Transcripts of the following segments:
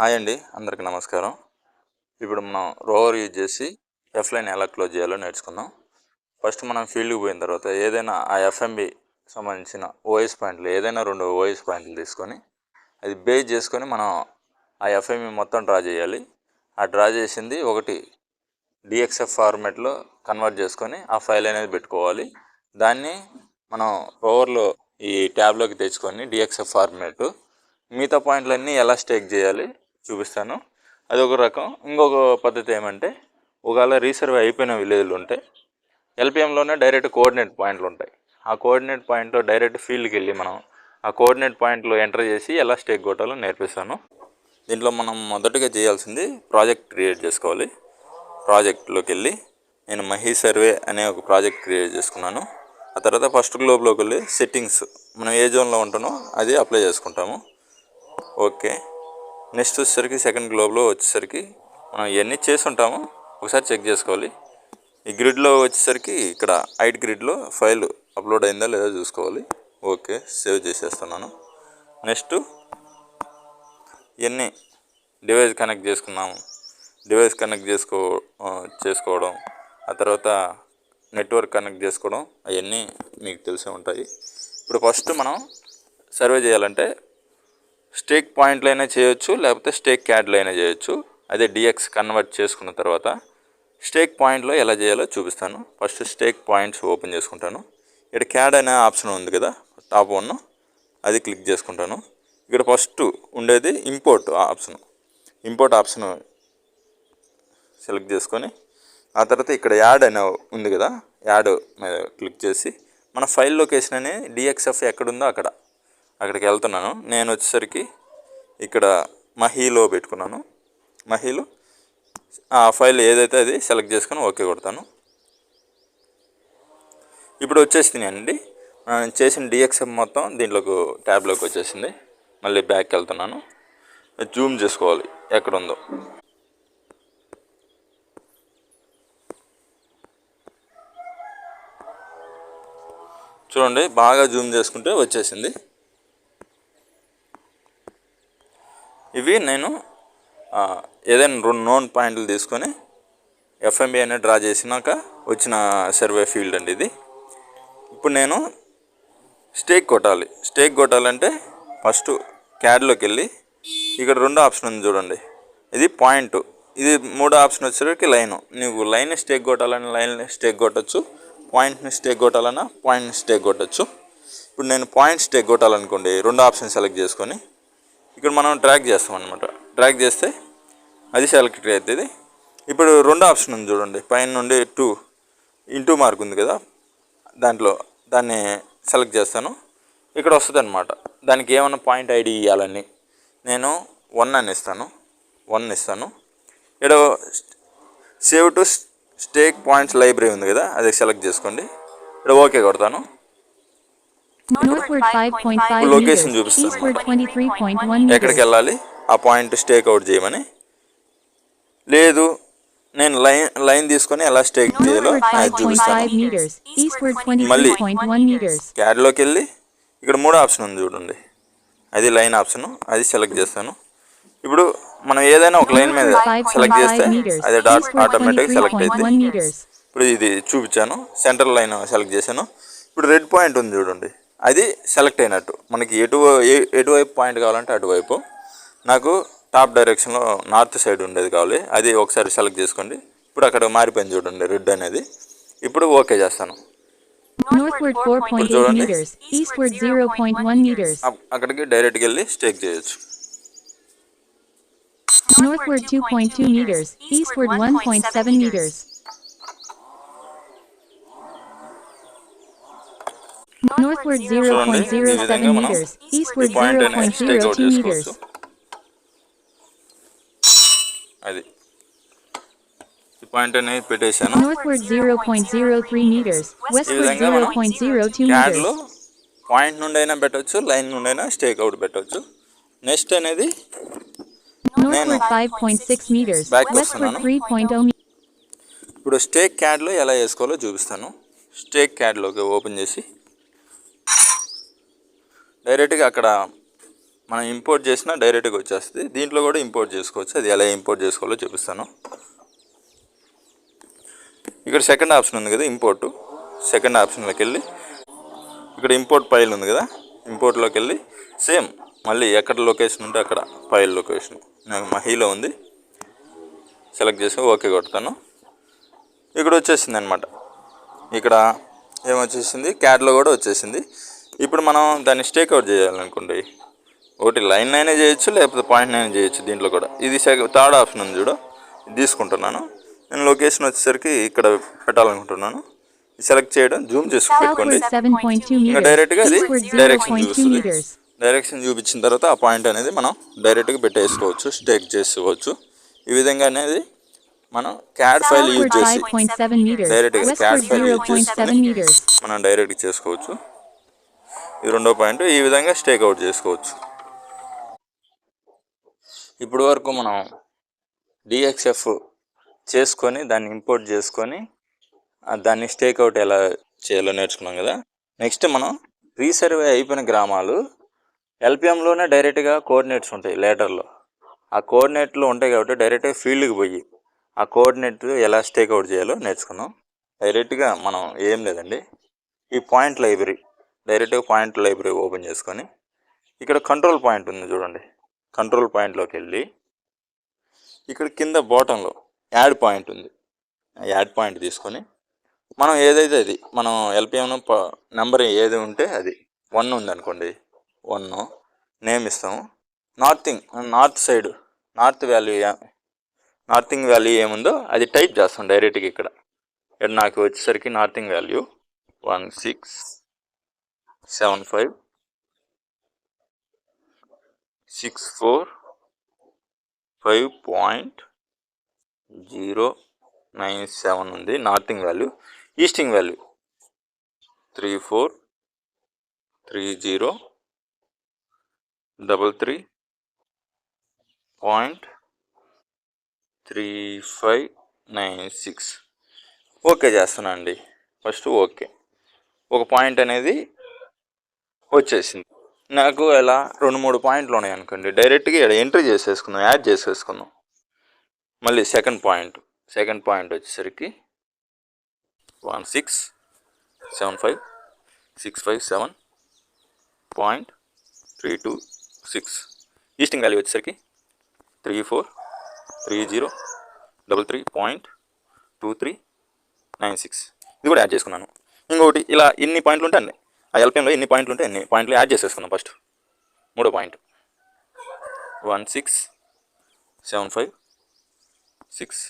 Hi అండి అందరికీ నమస్కారం. ఇప్పుడు మనం రోవర్ యూజ్ చేసి ఎఫ్ లైన్ ఎలా క్లోజ్ చేయాలో నేర్చుకుందాం. ఫస్ట్ మనం ఫీల్డ్కి పోయిన తర్వాత ఏదైనా ఆ ఎఫ్ఎంబి సంబంధించిన ఓఎస్ పాయింట్లు ఏదైనా రెండు ఓఎస్ పాయింట్లు తీసుకొని అది బేస్ చేసుకొని మనం ఆ ఎఫ్ఎంబి మొత్తం డ్రా చేయాలి. ఆ డ్రా చేసింది ఒకటి డిఎక్స్ఎఫ్ ఫార్మాట్లో కన్వర్ట్ చేసుకొని ఆ ఫైల్ అనేది పెట్టుకోవాలి. దాన్ని మనం రోవర్లో ఈ ట్యాబ్లోకి తెచ్చుకొని డిఎక్స్ఎఫ్ ఫార్మేట్ మిగతా పాయింట్లన్నీ ఎలా స్టేక్ చేయాలి చూపిస్తాను. అది ఒక రకం. ఇంకొక పద్ధతి ఏమంటే ఒకవేళ రీసర్వే అయిపోయిన విలేజ్లు ఉంటే ఎల్పిఎంలోనే డైరెక్ట్ కోఆర్డినేట్ పాయింట్లు ఉంటాయి. ఆ కోఆర్డినేట్ పాయింట్లో డైరెక్ట్ ఫీల్డ్కి వెళ్ళి మనం ఆ కోఆర్డినేట్ పాయింట్లో ఎంటర్ చేసి ఎలా స్టేక్ కొట్టాలో నేర్పిస్తాను. దీంట్లో మనం మొదటగా చేయాల్సింది ప్రాజెక్ట్ క్రియేట్ చేసుకోవాలి. ప్రాజెక్ట్లోకి వెళ్ళి నేను మహీ సర్వే అనే ఒక ప్రాజెక్ట్ క్రియేట్ చేసుకున్నాను. ఆ తర్వాత ఫస్ట్ గ్లోబ్లోకి వెళ్ళి సెట్టింగ్స్ మనం ఏ జోన్లో ఉంటానో అది అప్లై చేసుకుంటాము. ఓకే. నెక్స్ట్ వచ్చేసరికి సెకండ్ గ్లోబ్లో వచ్చేసరికి మనం ఇవన్నీ చేసి ఉంటాము ఒకసారి చెక్ చేసుకోవాలి. ఈ గ్రిడ్లో వచ్చేసరికి ఇక్కడ ఐట్ గ్రిడ్లో ఫైల్ అప్లోడ్ అయిందా లేదా చూసుకోవాలి. ఓకే సేవ్ చేసేస్తున్నాను. నెక్స్ట్ ఇవన్నీ డివైస్ కనెక్ట్ చేసుకున్నాము. డివైస్ కనెక్ట్ చేసుకో చేసుకోవడం ఆ తర్వాత నెట్వర్క్ కనెక్ట్ చేసుకోవడం అవన్నీ మీకు తెలిసే ఉంటాయి. ఇప్పుడు ఫస్ట్ మనం సర్వే చేయాలంటే స్టేక్ పాయింట్లు అయినా చేయొచ్చు లేకపోతే స్టేక్ క్యాడ్లు అయినా చేయొచ్చు. అదే డిఎక్స్ కన్వర్ట్ చేసుకున్న తర్వాత స్టేక్ పాయింట్లో ఎలా చేయాలో చూపిస్తాను. ఫస్ట్ స్టేక్ పాయింట్స్ ఓపెన్ చేసుకుంటాను. ఇక్కడ క్యాడ్ అనే ఆప్షన్ ఉంది కదా టాప్ వన్ అది క్లిక్ చేసుకుంటాను. ఇక్కడ ఫస్ట్ ఉండేది import option. Import option select చేసుకొని ఆ తర్వాత ఇక్కడ యాడ్ అనే ఉంది కదా యాడ్ మీద క్లిక్ చేసి మన ఫైల్ లొకేషన్ అనే డిఎక్స్ఎఫ్ ఎక్కడుందో అక్కడ. అక్కడికి వెళ్తున్నాను. నేను వచ్చేసరికి ఇక్కడ మహీలో పెట్టుకున్నాను. మహీలో ఆ ఫైల్ ఏదైతే అది సెలెక్ట్ చేసుకొని ఓకే కొడతాను. ఇప్పుడు వచ్చేసింది అండి. నేను చేసిన డిఎక్స్ఎఫ్ మొత్తం దీంట్లోకి ట్యాబ్లోకి వచ్చేసింది. మళ్ళీ బ్యాక్ వెళ్తున్నాను. జూమ్ చేసుకోవాలి ఎక్కడుందో. చూడండి బాగా జూమ్ చేసుకుంటే వచ్చేసింది. ఇవి నేను ఏదైనా రెండు నోన్ పాయింట్లు తీసుకొని ఎఫ్ఎంబి అనేది డ్రా చేసినాక వచ్చిన సర్వే ఫీల్డ్ అండి ఇది. ఇప్పుడు నేను స్టేక్ కొట్టాలి. స్టేక్ కొట్టాలంటే ఫస్ట్ క్యాడ్లోకి వెళ్ళి ఇక్కడ రెండు ఆప్షన్ ఉంది చూడండి. ఇది పాయింట్ ఇది మూడో ఆప్షన్ వచ్చేసరికి లైన్ నువ్వు లైన్ స్టేక్ కొట్టాలని లైన్ స్టేక్ కొట్టచ్చు. పాయింట్ని స్టేక్ కొట్టాలన్నా పాయింట్ని స్టేక్ కొట్టచ్చు. ఇప్పుడు నేను పాయింట్ స్టేక్ కొట్టాలనుకోండి రెండు ఆప్షన్ సెలెక్ట్ చేసుకొని ఇక్కడ మనం ట్రాక్ చేస్తాం అనమాట ట్రాక్ చేస్తే అది సెలెక్ట్ అవుతుంది ఇప్పుడు రెండు ఆప్షన్ ఉంది చూడండి. పైన నుండి టూ ఇంటూ మార్క్ ఉంది కదా. దాంట్లో దాన్ని సెలెక్ట్ చేస్తాను. ఇక్కడ వస్తుంది అనమాట దానికి ఏమన్నా పాయింట్ ఐడి ఇవ్వాలని నేను వన్ అని ఇస్తాను. వన్ ఇస్తాను. ఇక్కడ save to stake points library ఉంది కదా. అది సెలెక్ట్ చేసుకోండి. ఇక్కడ ఓకే కొడతాను. Northward 5.5 Location meters, చూపిస్తాను. eastward 23.1 ఎక్కడికి. వెళ్ళాలి ఆ పాయింట్ స్టేక్ అవుట్ చేయమని లేదు నేను లైన్ లైన్ తీసుకొని ఎలా స్టేక్ చేయాలో చూపిస్తాను 5.5 meters, eastward మళ్ళీ. 23.1 meters. క్యాడ్లోకి వెళ్ళి ఇక్కడ మూడో ఆప్షన్ ఉంది చూడండి అది లైన్ ఆప్షన్ అది సెలెక్ట్ చేస్తాను ఇప్పుడు మనం ఏదైనా ఒక లైన్ మీద సెలెక్ట్ చేస్తే 5.5 meters, అది డాట్ ఆటోమేటిక్ సెలెక్ట్ 23.1 అవుతుంది. ఇప్పుడు ఇది చూపించాను సెంటర్ లైన్ సెలెక్ట్ చేశాను ఇప్పుడు రెడ్ పాయింట్ ఉంది చూడండి అది సెలెక్ట్ అయినట్టు. మనకి ఎటు ఎటువైపు పాయింట్ కావాలంటే అటువైపు. నాకు టాప్ డైరెక్షన్లో నార్త్ సైడ్ ఉండేది కావాలి. అది ఒకసారి సెలెక్ట్ చేసుకోండి. ఇప్పుడు అక్కడ మారిపోయింది చూడండి రెడ్ అనేది. ఇప్పుడు ఓకే చేస్తాను. Northward 4.8 చూడండి. meters, eastward 0.1 meters. అక్- అక్కడికి డైరెక్ట్గా వెళ్ళి స్టేక్ చేయొచ్చు. Northward 2.2 meters, eastward 1.7 meters. Northward చూడండి ఈ 0.07 విధంగా మనం meters, eastward పాయింట్ అనేది స్టేక్ అవుట్ 0.02 చేసుకోవచ్చు meters. అది పాయింట్ అనేది పెట్టేశాను Northward 0.03 meters, ఈ westward విధంగా మనం 0.02 క్యాడ్లో meters. పాయింట్ నుండి అయినా పెట్టవచ్చు లైన్ నుండి అయినా స్టేక్ అవుట్ పెట్టవచ్చు నెక్స్ట్ అనేది Northward 5.6 meters, Back westward వస్తున్నాను. 3.0 meters. ఇప్పుడు స్టేక్ క్యాడ్లో ఎలా వేసుకోవాలో చూపిస్తాను స్టేక్ క్యాడ్లోకి ఓపెన్ చేసి డైరెక్ట్గా అక్కడ మనం ఇంపోర్ట్ చేసినా డైరెక్ట్గా వచ్చేస్తుంది. దీంట్లో కూడా ఇంపోర్ట్ చేసుకోవచ్చు. అది ఎలా ఇంపోర్ట్ చేసుకోవాలో చూపిస్తాను. ఇక్కడ సెకండ్ ఆప్షన్ ఉంది కదా ఇంపోర్ట్. సెకండ్ ఆప్షన్లోకి వెళ్ళి ఇక్కడ ఇంపోర్ట్ ఫైల్ ఉంది కదా ఇంపోర్ట్లోకి వెళ్ళి సేమ్ మళ్ళీ ఎక్కడ లొకేషన్ ఉంటే అక్కడ ఫైల్ లొకేషన్. నాకు మహీలో ఉంది. సెలెక్ట్ చేసి ఓకే కొడతాను. ఇక్కడ వచ్చేసింది అనమాట ఇక్కడ ఏమొచ్చేసింది? క్యాట్లో కూడా వచ్చేసింది. ఇప్పుడు మనం దాన్ని స్టేక్ అవుట్ చేయాలనుకోండి. ఒకటి లైన్ అయినా చేయొచ్చు లేకపోతే పాయింట్ అయినా చేయొచ్చు దీంట్లో కూడా. ఇది థర్డ్ ఆప్షన్ ఉంది చూడు. తీసుకుంటున్నాను. నేను లొకేషన్ వచ్చేసరికి ఇక్కడ పెట్టాలనుకుంటున్నాను. సెలెక్ట్ చేయడం జూమ్ చేసి పెట్టుకోండి. Southward 7.2 ఇంకా. డైరెక్ట్గా అది డైరెక్షన్ 0.2 చూపిస్తుంది. meters. డైరెక్షన్ చూపించిన తర్వాత ఆ పాయింట్ అనేది మనం డైరెక్ట్గా పెట్టేసుకోవచ్చు స్టేక్ చేసుకోవచ్చు. ఈ విధంగా అనేది మనం క్యాడ్ ఫైల్ యూజ్ చేసి 5.7 meters. డైరెక్ట్గా క్యాడ్ ఫైల్ యూజ్ 0.7 చేసుకొని. మనం డైరెక్ట్ చేసుకోవచ్చు. ఇది రెండో పాయింట్ ఈ విధంగా స్టేక్ అవుట్ చేసుకోవచ్చు. ఇప్పుడు వరకు మనం డిఎక్స్ఎఫ్ చేసుకొని దాన్ని ఇంపోర్ట్ చేసుకొని దాన్ని స్టేక్ అవుట్ ఎలా చేయాలో నేర్చుకున్నాం కదా. నెక్స్ట్ మనం రీసర్వే అయిపోయిన గ్రామాలు ఎల్పిఎంలోనే డైరెక్ట్గా కోఆర్డినేట్స్ ఉంటాయి లేటర్లో. ఆ కోఆర్డినేట్లు ఉంటాయి కాబట్టి డైరెక్ట్గా ఫీల్డ్కి పోయి ఆ కోఆర్డినేట్ ఎలా స్టేక్ అవుట్ చేయాలో నేర్చుకున్నాం. డైరెక్ట్గా మనం ఏం లేదండి. ఈ పాయింట్ లైబ్రరీ. డైరెక్ట్గా పాయింట్ లైబ్రరీ ఓపెన్ చేసుకొని ఇక్కడ కంట్రోల్ పాయింట్ ఉంది చూడండి. కంట్రోల్ పాయింట్లోకి వెళ్ళి ఇక్కడ కింద బాటంలో యాడ్ పాయింట్ ఉంది. యాడ్ పాయింట్ తీసుకొని మనం ఏదైతే అది మనం ఎల్పిఎం నెంబర్ ఏది ఉంటే అది వన్ ఉంది అనుకోండి. వన్ నేమ్ ఇస్తాము. Northing north side north value northing value ఏముందో అది టైప్ చేస్తాం డైరెక్ట్గా ఇక్కడ. ఇక్కడ నాకు వచ్చేసరికి northing value one six seven five six four five point zero nine seven ఉంది. Northing value easting value three four three zero double three point three five nine six. Okay చేస్తానండి అండి. First okay. ఒక point అనేది వచ్చేసింది. నాకు ఇలా రెండు మూడు పాయింట్లు ఉన్నాయి అనుకోండి. డైరెక్ట్గా ఇక్కడ ఎంట్రీ చేసేసుకుందాం యాడ్ చేసేసుకుందాం. మళ్ళీ సెకండ్ పాయింట్ సెకండ్ పాయింట్ వచ్చేసరికి one six seven five six five seven point three two six. Easting value వచ్చేసరికి three four three zero double three point two three nine six. ఇది కూడా యాడ్ చేసుకున్నాను. ఇంకొకటి ఇలా ఎన్ని పాయింట్లు ఉంటే ఆ ఎల్పిఎంలో ఎన్ని పాయింట్లు ఉంటే అన్ని పాయింట్లు యాడ్ చేసేసుకుందాం ఫస్ట్. మూడో point. One six seven five six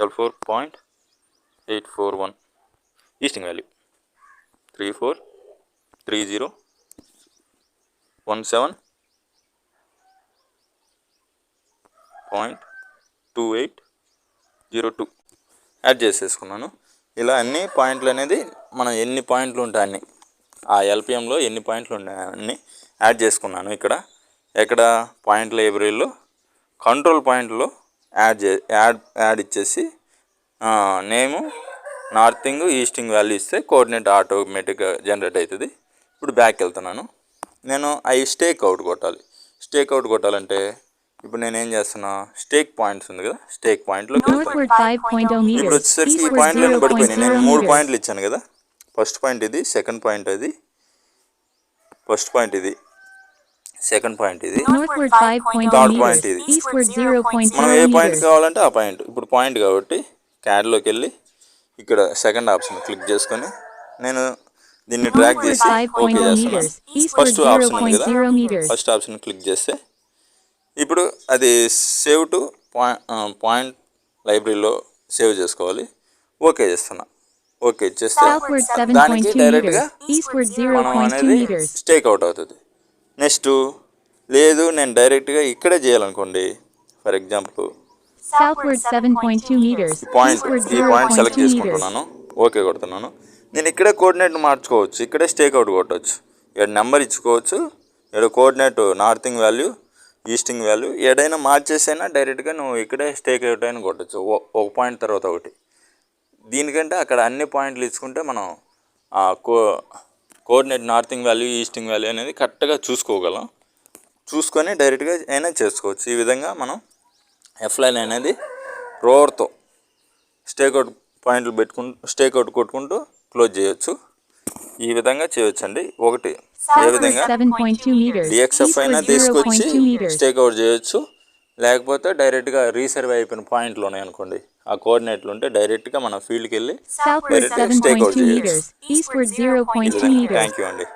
double four point eight four one. Easting value. Three four three zero one seven point two eight zero two. Add చేసేసుకున్నాను. ఇలా అన్ని పాయింట్లు అనేది మనం ఎన్ని పాయింట్లు ఉంటాయి అన్ని. ఆ ఎల్పిఎంలో ఎన్ని పాయింట్లు ఉన్నాయి అన్ని యాడ్ చేసుకున్నాను ఇక్కడ. ఎక్కడ పాయింట్ లైబ్రరీలో కంట్రోల్ పాయింట్లో యాడ్ చే యాడ్ యాడ్ ఇచ్చేసి నేము నార్థింగ్ ఈస్టింగ్ వాల్యూ ఇస్తే కోఆర్డినేట్ ఆటోమేటిక్గా జనరేట్ అవుతుంది ఇప్పుడు బ్యాక్ వెళ్తున్నాను. నేను అవి స్టేక్ అవుట్ కొట్టాలి. స్టేక్ అవుట్ కొట్టాలంటే ఇప్పుడు నేను ఏం చేస్తున్నా? స్టేక్ పాయింట్స్ ఉంది కదా స్టేక్ Northward 5.0 ఇప్పుడు. వచ్చేసరికి ఈ పాయింట్లను పడిపోయినాయి నేను 0.0 మూడు. పాయింట్లు ఇచ్చాను కదా. ఫస్ట్ పాయింట్ ఇది సెకండ్ పాయింట్ అది. ఫస్ట్ పాయింట్ ఇది సెకండ్ పాయింట్ ఇది Northward 5.0 Third point meters. ఇది. మనం ఏ 0.0 పాయింట్. కావాలంటే ఆ పాయింట్ ఇప్పుడు పాయింట్ కాబట్టి క్యాడ్లోకి వెళ్ళి ఇక్కడ సెకండ్ ఆప్షన్ క్లిక్ చేసుకొని నేను దీన్ని డ్రాగ్ Northward చేసి 5.0 ఓకే. Eastward ఫస్ట్ ఆప్షన్ ఉంది కదా 0.0 meters. ఫస్ట్ ఆప్షన్ క్లిక్ చేస్తే ఇప్పుడు అది సేవ్ టు పాయింట్ పాయింట్ లైబ్రరీలో సేవ్ చేసుకోవాలి ఓకే చేస్తున్నా ఓకే చేస్తే దానికి 7.2 డైరెక్ట్గా meters. Eastward మనం 0.2 అనేది. స్టేక్ అవుట్ అవుతుంది నెక్స్ట్ లేదు నేను డైరెక్ట్గా ఇక్కడే చేయాలనుకోండి ఫర్ ఎగ్జాంపుల్ Southward 7.2 meters. ఈ పాయింట్ ఈ పాయింట్ సెలెక్ట్ 0.2 meters. చేసుకుంటున్నాను ఓకే కొడుతున్నాను నేను ఇక్కడే కోఆర్డినేట్ మార్చుకోవచ్చు ఇక్కడే స్టేక్ అవుట్ కొట్టవచ్చు ఇక్కడ నెంబర్ ఇచ్చుకోవచ్చు ఇక్కడ coordinate northing value easting value ఏదైనా మార్చేసైనా డైరెక్ట్గా నువ్వు ఇక్కడే స్టేక్ అవుట్ అయినా కొట్టచ్చు ఒక పాయింట్ తర్వాత ఒకటి దీనికంటే అక్కడ అన్ని పాయింట్లు ఇచ్చుకుంటే మనం ఆ co coordinate northing value easting value అనేది కరెక్ట్గా చూసుకోగలం. చూసుకొని డైరెక్ట్గా అయినా చేసుకోవచ్చు. ఈ విధంగా మనం ఎఫ్ లైన్ అనేది రోవర్తో స్టేక్అవుట్ పాయింట్లు పెట్టుకుంటూ స్టేక్అవుట్ కొట్టుకుంటూ క్లోజ్ చేయొచ్చు. ఈ విధంగా చేయొచ్చండి. ఒకటి ఏ విధంగా 7.2 meters. డిఎక్స్ఎఫ్ అయినా తీసుకొచ్చి 0.2 meters. స్టేక్అవుట్ చేయొచ్చు. లేకపోతే డైరెక్ట్గా రీసర్వ్ అయిపోయిన పాయింట్లు ఉన్నాయి అనుకోండి. ఆ కోఆర్డినేట్లు ఉంటే డైరెక్ట్గా మన ఫీల్డ్కి వెళ్ళి స్టేక్ థ్యాంక్ యూ అండి.